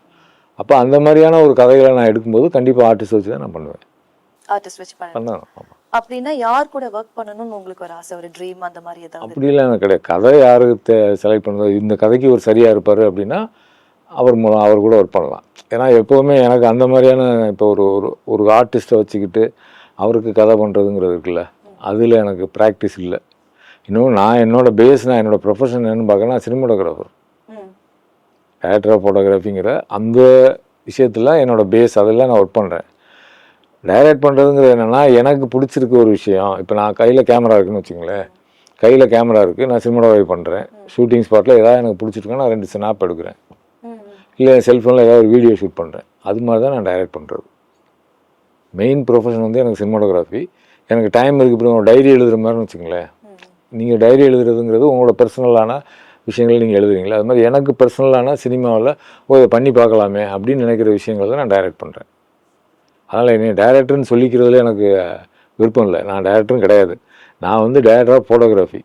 அப்போ அந்த மாதிரியான ஒரு கதைகளை நான் எடுக்கும்போது கண்டிப்பாக ஆர்டிஸ்ட் வச்சு தான் நான் பண்ணுவேன். ஆர்டிஸ்ட் வச்சு பண்ண பண்ணணும் ஆமாம் அப்படின்னா யார் கூட ஒர்க் பண்ணணும்னு உங்களுக்கு ஒரு ஆசை ஒரு ட்ரீம் அந்த மாதிரி ஏதாவது? அப்படிலாம் எனக்கு கிடையாது. கதை யாருக்கு செலக்ட் பண்ணுறது இந்த கதைக்கு ஒரு சரியாக இருப்பார் அப்படின்னா அவர் மூலம் அவர் கூட ஒர்க் பண்ணலாம். ஏன்னா எப்போவுமே எனக்கு அந்த மாதிரியான இப்போ ஒரு ஒரு ஒரு ஆர்டிஸ்ட்டை வச்சுக்கிட்டு அவருக்கு கதை பண்ணுறதுங்கிறது இருக்குல்ல. அதில் எனக்கு ப்ராக்டிஸ் இல்லை. இன்னும் நான் என்னோட பேஸ் நான் என்னோட ப்ரொஃபஷன் என்னன்னு பார்க்கறேன் சினிமாட்டோகிராஃபர் டேரக்டர் ஆஃப் ஃபோட்டோகிராஃபிங்கிற அந்த விஷயத்தில் என்னோட பேஸ் அதெல்லாம் நான் ஒர்க் பண்ணுறேன் டைரக்ட் பண்ணுறதுங்கிறது என்னென்னா எனக்கு பிடிச்சிருக்க ஒரு விஷயம். இப்போ நான் கையில் கேமரா இருக்குன்னு வச்சுங்களேன். கையில் கேமரா இருக்குது நான் சினிமாடோகிராஃபி பண்ணுறேன் ஷூட்டிங் ஸ்பாட்டில் ஏதாவது எனக்கு பிடிச்சிருக்குன்னா நான் ரெண்டு ஸ்னாப் எடுக்கிறேன். இல்லை செல்ஃபோனில் ஏதாவது ஒரு வீடியோ ஷூட் பண்ணுறேன் அது மாதிரி தான் நான் டைரக்ட் பண்ணுறது மெயின் ப்ரொஃபஷன் வந்து எனக்கு சினிமாட்டோகிராஃபி எனக்கு டைம் இருக்குது இப்போ ஒரு டைரி எழுதுகிற மாதிரின்னு வச்சுங்களேன் நீங்கள் டைரி எழுதுறதுங்கிறது உங்களோட பர்சனலான விஷயங்களை நீங்கள் எழுதுறீங்களா? அது மாதிரி எனக்கு பர்சனலான சினிமாவில் ஓ இதை பண்ணி பார்க்கலாமே அப்படின்னு நினைக்கிற விஷயங்களை தான் நான் டைரக்ட் பண்ணுறேன் அதனால் என்னை டைரக்டர்னு சொல்லிக்கிறதுல எனக்கு விருப்பம் இல்லை. நான் டைரக்டரும் கிடையாது. நான் வந்து டைரக்டர் ஆஃப் ஃபோட்டோகிராஃபி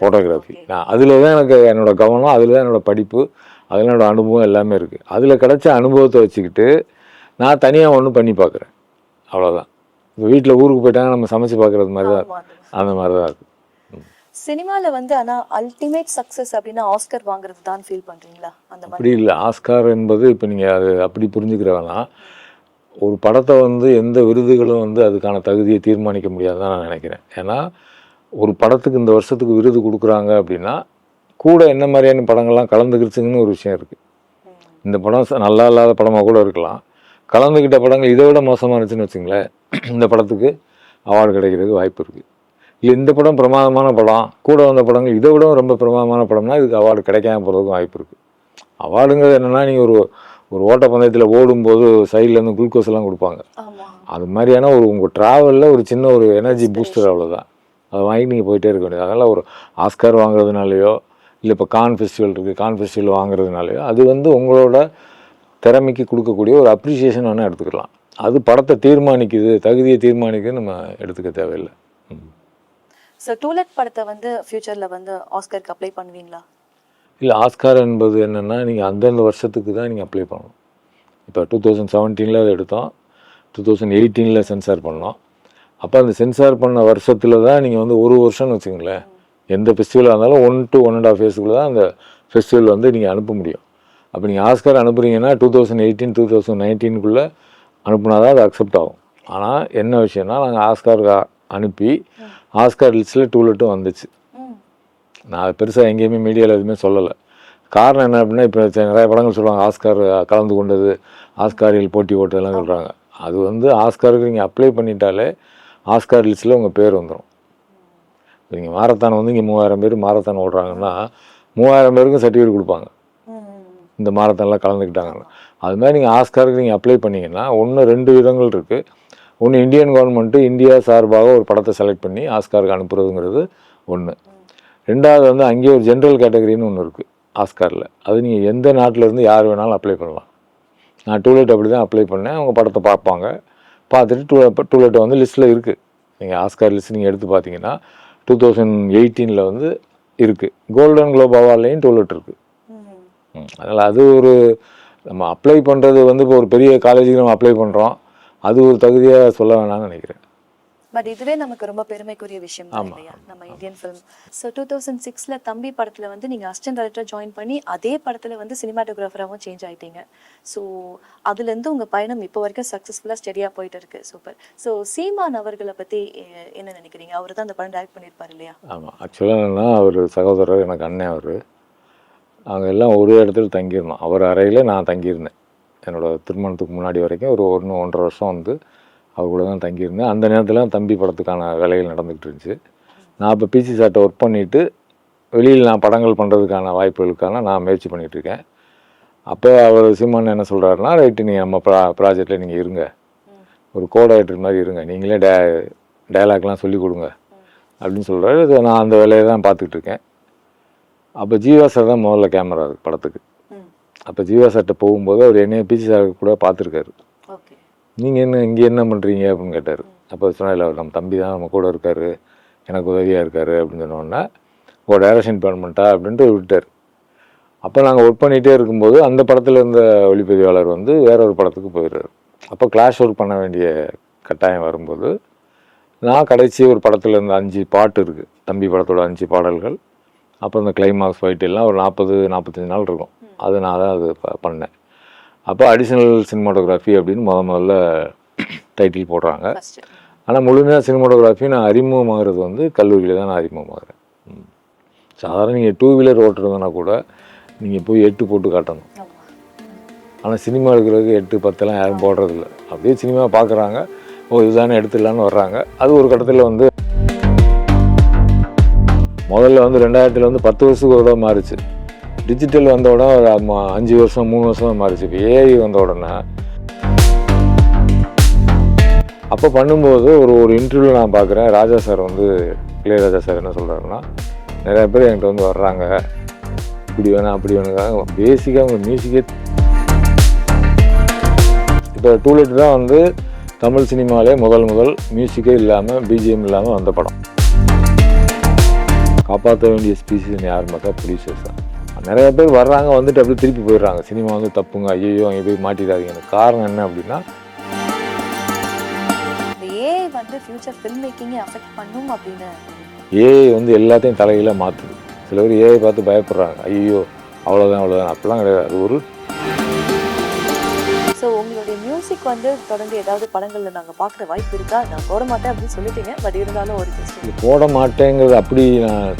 ஃபோட்டோகிராஃபி நான் அதில் தான் எனக்கு என்னோட கவனம் அதில் தான் என்னோட படிப்பு அதில் என்னோட அனுபவம் எல்லாமே இருக்குது அதில் கிடைச்ச அனுபவத்தை வச்சுக்கிட்டு நான் தனியாக ஒன்று பண்ணி பார்க்குறேன் அவ்வளோதான் இப்போ வீட்டில் ஊருக்கு போயிட்டாங்க நம்ம சமைச்சு பார்க்குறது மாதிரி தான் அந்த மாதிரி தான் இருக்குது சினிமால வந்து ஆனா அல்டிமேட் சக்சஸ் அப்படின்னா ஆஸ்கர் வாங்குறது தான் ஃபீல் பண்றீங்களா? அந்த அப்படி இல்லை. ஆஸ்கார் என்பது இப்போ நீங்கள் அது அப்படி புரிஞ்சுக்கிற வேணாம் ஒரு படத்தை வந்து எந்த விருதுகளும் வந்து அதுக்கான தகுதியை தீர்மானிக்க முடியாதுன்னு நான் நினைக்கிறேன். ஏன்னா ஒரு படத்துக்கு இந்த வருஷத்துக்கு விருது கொடுக்குறாங்க அப்படின்னா கூட என்ன மாதிரியான படங்கள்லாம் கலந்துக்கிடுச்சுங்கன்னு ஒரு விஷயம் இருக்குது. இந்த படம் நல்லா இல்லாத படமாக கூட இருக்கலாம். கலந்துக்கிட்ட படங்கள் இதை விட மோசமாக இருந்துச்சுன்னு வச்சுங்களேன். இந்த படத்துக்கு அவார்டு கிடைக்கிறதுக்கு வாய்ப்பு இருக்குது இல்லை இந்த படம் பிரமாதமான படம் கூட வந்த படங்கள் இதை விட ரொம்ப பிரமாதமான படம்னா இதுக்கு அவார்டு கிடைக்காம போகிறதுக்கும் வாய்ப்பு இருக்குது அவார்டுங்கிறது என்னென்னா நீங்கள் ஒரு ஒரு ஓட்டப்பந்தயத்தில் ஓடும்போது சைட்லேருந்து குளுக்கோஸ் எல்லாம் கொடுப்பாங்க. அது மாதிரியான ஒரு உங்கள் ட்ராவலில் ஒரு சின்ன ஒரு எனர்ஜி பூஸ்டர் அவ்வளோதான் அதை வாங்கி நீங்கள் போயிட்டே இருக்க வேண்டியது. அதனால் ஒரு ஆஸ்கார் வாங்குறதுனாலையோ இல்லை இப்போ கான் ஃபெஸ்டிவல் இருக்குது கான் ஃபெஸ்டிவல் வாங்குறதுனாலையோ அது வந்து உங்களோட திறமைக்கு கொடுக்கக்கூடிய ஒரு அப்ரிசியேஷன் வேணால் எடுத்துக்கலாம். அது படத்தை தீர்மானிக்குது தகுதியை தீர்மானிக்குது நம்ம எடுத்துக்க தேவையில்லை. ம். ஸோ டூலெட் படத்தை வந்து ஃபியூச்சர்ல வந்து ஆஸ்கருக்கு அப்ளை பண்ணுவீங்களா? இல்லை ஆஸ்கார் என்பது என்னென்னா நீங்கள் அந்தந்த வருஷத்துக்கு தான் நீங்கள் அப்ளை பண்ணணும். இப்போ டூ தௌசண்ட் செவன்டீனில் அதை எடுத்தோம். டூ தௌசண்ட் எயிட்டீனில் சென்சார் பண்ணோம். அப்போ அந்த சென்சார் பண்ண வருஷத்தில் தான் நீங்கள் வந்து ஒரு வருஷம்னு வச்சுங்களேன் எந்த ஃபெஸ்டிவலாக இருந்தாலும் one to one and half இயர்ஸ்க்குள்ள தான் அந்த ஃபெஸ்டிவல் வந்து நீங்கள் அனுப்ப முடியும். அப்போ நீங்கள் Oscar அனுப்புறீங்கன்னா two thousand eighteen two thousand நைன்டீனுக்குள்ளே அனுப்புனா தான் அது அக்செப்ட் ஆகும். ஆனால் என்ன விஷயம்னா நாங்கள் ஆஸ்காருக்கு அனுப்பி ஆஸ்கார் லிஸ்ட்டில் டூலெட்டும் வந்துச்சு. நான் பெருசாக எங்கேயுமே மீடியாவில் எதுவுமே சொல்லலை. காரணம் என்ன அப்படின்னா இப்போ நிறைய படங்கள் சொல்லுவாங்க ஆஸ்கார் கலந்து கொண்டது ஆஸ்காரில் போட்டி ஓட்டதெல்லாம் சொல்கிறாங்க அது வந்து ஆஸ்காருக்கு நீங்கள் அப்ளை பண்ணிட்டாலே ஆஸ்கார் லிஸ்ட்டில் உங்கள் பேர் வந்துடும் நீங்கள் மாரத்தான் வந்து இங்கே மூவாயிரம் பேர் மாரத்தான் ஓடுறாங்கன்னா மூவாயிரம் பேருக்கும் சர்டிஃபிகேட் கொடுப்பாங்க. இந்த மாரத்தானில் கலந்துக்கிட்டாங்க. அது மாதிரி நீங்கள் ஆஸ்காருக்கு நீங்கள் அப்ளை பண்ணிங்கன்னா ஒன்று ரெண்டு விதங்கள் இருக்குது ஒன்று இந்தியன் கவர்மெண்ட்டு இந்தியா சார்பாக ஒரு படத்தை செலக்ட் பண்ணி ஆஸ்காருக்கு அனுப்புறதுங்கிறது ஒன்று ரெண்டாவது வந்து அங்கேயே ஒரு ஜென்ரல் கேட்டகரின்னு ஒன்று இருக்குது ஆஸ்காரில். அது நீங்கள் எந்த நாட்டில் இருந்து யார் வேணாலும் அப்ளை பண்ணலாம். நான் டூலெட் அப்படி தான் அப்ளை பண்ணேன் அவங்க படத்தை பார்ப்பாங்க. பார்த்துட்டு டூ டூலெட்டை வந்து லிஸ்ட்டில் இருக்குது நீங்கள் ஆஸ்கார் லிஸ்ட் நீங்கள் எடுத்து பார்த்தீங்கன்னா டூ தௌசண்ட் எயிட்டீனில் வந்து இருக்குது கோல்டன் குளோப் அவார்ட்லேயும் டூலெட் இருக்குது அதனால் அது ஒரு நம்ம அப்ளை பண்ணுறது வந்து இப்போ ஒரு பெரிய காலேஜுக்கு நம்ம அப்ளை பண்ணுறோம் அது ஒரு தகுதியாக சொல்ல வேணாம்னு நினைக்கிறேன். பட் இதுவே நமக்கு ரொம்ப பெருமைக்குரிய விஷயம் இல்லையா? நம்ம Indian film so two thousand சிக்ஸில் தம்பி படத்தில் வந்து நீங்கள் அசிஸ்டன்ட் டைரக்டர் ஜாயின் பண்ணி அதே படத்தில் வந்து சினிமாட்டோகிராஃபராகவும் சேஞ்ச் ஆயிட்டீங்க. ஸோ அதுலேருந்து உங்கள் பயணம் இப்போ வரைக்கும் சக்ஸஸ்ஃபுல்லாக ஸ்டெடியாக போயிட்டு இருக்கு சூப்பர் ஸோ சீமான் அவர்களை பற்றி என்ன நினைக்கிறீங்க? அவர் தான் அந்த படம் டைரக்ட் பண்ணியிருப்பார் இல்லையா? ஆமாம் ஆக்சுவலாக என்னென்னா அவர் சகோதரர் எனக்கு அண்ணன் அவர். நாங்கள் எல்லாம் ஒரே இடத்துல தங்கியிருந்தோம். அவர் அறையில் நான் தங்கியிருந்தேன். என்னோட திருமணத்துக்கு முன்னாடி வரைக்கும் ஒரு ஒன்று ஒன்றரை வருஷம் வந்து அவர் கூட தான் தங்கியிருந்தேன். அந்த நேரத்தில் தம்பி படத்துக்கான வேலைகள் நடந்துக்கிட்டு இருந்துச்சு. நான் இப்போ பிசி சார்ட்டை ஒர்க் பண்ணிவிட்டு வெளியில் நான் படங்கள் பண்ணுறதுக்கான வாய்ப்புகளுக்கான நான் முயற்சி பண்ணிகிட்டு இருக்கேன். அப்போ அவர் சீமான் என்ன சொல்கிறாருன்னா ரைட்டு நீங்கள் நம்ம ப்ரா ப்ராஜெக்டில் நீங்கள் இருங்க. ஒரு கோடைரக்டர் மாதிரி இருங்க. நீங்களே டே டயலாக்லாம் சொல்லிக் கொடுங்க. அப்படின்னு சொல்கிறாரு இது நான் அந்த வேலையை தான் பார்த்துக்கிட்டு இருக்கேன். அப்போ ஜீவா சார் தான் முதல்ல கேமரா இருக்கு படத்துக்கு. அப்போ ஜீவா சார்கிட்ட போகும்போது அவர் என்னைய பிசி சார் கூட பார்த்துருக்காரு. நீங்கள் என்ன இங்கே என்ன பண்ணுறீங்க அப்படின்னு கேட்டார். அப்போ சொன்னேன் இல்லை நம்ம தம்பி தான் நம்ம கூட இருக்கார். எனக்கு உதவியாக இருக்கார் அப்படின்னு சொன்னோன்னே ஓ டைரக்ஷன் டிபார்ட்மெண்ட்டா அப்படின்ட்டு விட்டார். அப்போ நாங்கள் ஒர்க் பண்ணிகிட்டே இருக்கும்போது அந்த படத்தில் இருந்த ஒளிப்பதிவாளர் வந்து வேற ஒரு படத்துக்கு போயிடுறாரு. அப்போ கிளாஷ் ஒர்க் பண்ண வேண்டிய கட்டாயம் வரும்போது நான் கடைசி ஒரு படத்தில் இருந்த அஞ்சு பாட்டு இருக்குது தம்பி படத்தோட அஞ்சு பாடல்கள் அப்புறம் இந்த கிளைமாக்ஸ் ஃபைட் எல்லாம் ஒரு நாற்பது நாற்பத்தஞ்சு நாள் இருக்கும். அது நான் தான் அது ப- பண்ணேன். அப்போ அடிஷ்னல் சினிமாட்டோகிராஃபி அப்படின்னு முத முதல்ல டைட்டில் போடுறாங்க. ஆனால் முழுமையாக சினிமாட்டோகிராஃபி நான் அறிமுகமாகிறது வந்து கல்லூரியில் தான் நான் அறிமுகமாகிறேன். சாதாரண நீங்கள் டூ வீலர் ஓட்டுறதுனா கூட நீங்கள் போய் எட்டு போட்டு காட்டணும். ஆனால் சினிமா எடுக்கிறதுக்கு எட்டு பத்தெல்லாம் யாரும் போடுறதில்ல. அப்படியே சினிமா பார்க்குறாங்க. ஓ இதுதானே எடுத்துடலான்னு வர்றாங்க. அது ஒரு கட்டத்தில் வந்து முதல்ல வந்து ரெண்டாயிரத்தில் வந்து பத்து வருஷத்துக்கு ஒரு தடவை மாறிச்சு. டிஜிட்டல் வந்த உடனே ஒரு அம்மா- அஞ்சு வருஷம் மூணு வருஷம் மாறிச்சு. இப்போ ஏஐ வந்த உடனே. அப்போ பண்ணும்போது ஒரு ஒரு இன்டர்வியூ நான் பார்க்குறேன். ராஜா சார் வந்து இளையராஜா சார் என்ன சொல்கிறாருன்னா நிறைய பேர் என்கிட்ட வந்து வர்றாங்க. இப்படி வேணாம் அப்படி வேணுங்க பேசிக்காக அவங்க மியூசிக்கே இப்போ டூலெட் தான் வந்து தமிழ் சினிமாவிலே முதல் முதல் மியூசிக்கே இல்லாமல் பிஜிஎம் இல்லாமல் வந்த படம். காப்பாற்ற வேண்டிய ஸ்பீசிஸ் யார் பார்த்தா ப்ரொடியூசர்ஸ் தான். நிறைய பேர் வர்றாங்க வந்துட்டு அப்படியே திருப்பி போயிடுறாங்க. சினிமா வந்து தப்புங்க ஐயோ அங்கே போய் மாட்டிடாதீங்க. காரணம் என்ன அப்படின்னா ஏஐ வந்து ஃபியூச்சர் ஃபில்ம் மேக்கிங்கை அஃபெக்ட் பண்ணும் அப்படின்னு ஏஐ வந்து எல்லாத்தையும் தலையில மாற்றுது சில பேர் ஏஐ பார்த்து பயப்படுறாங்க. ஐயோ அவ்வளோதான் அவ்வளோதான் அப்படிலாம் கிடையாது. அது ஒரு ஸோ மியூசிக் வந்து தொடர்ந்து ஏதாவது படங்களில் நாங்கள் பார்க்குற வாய்ப்பு இருக்கா? நான் போட மாட்டேன் அப்படின்னு சொல்லிட்டீங்க. பட் இருந்தாலும் ஒரு போட மாட்டேங்கிறது அப்படி நான்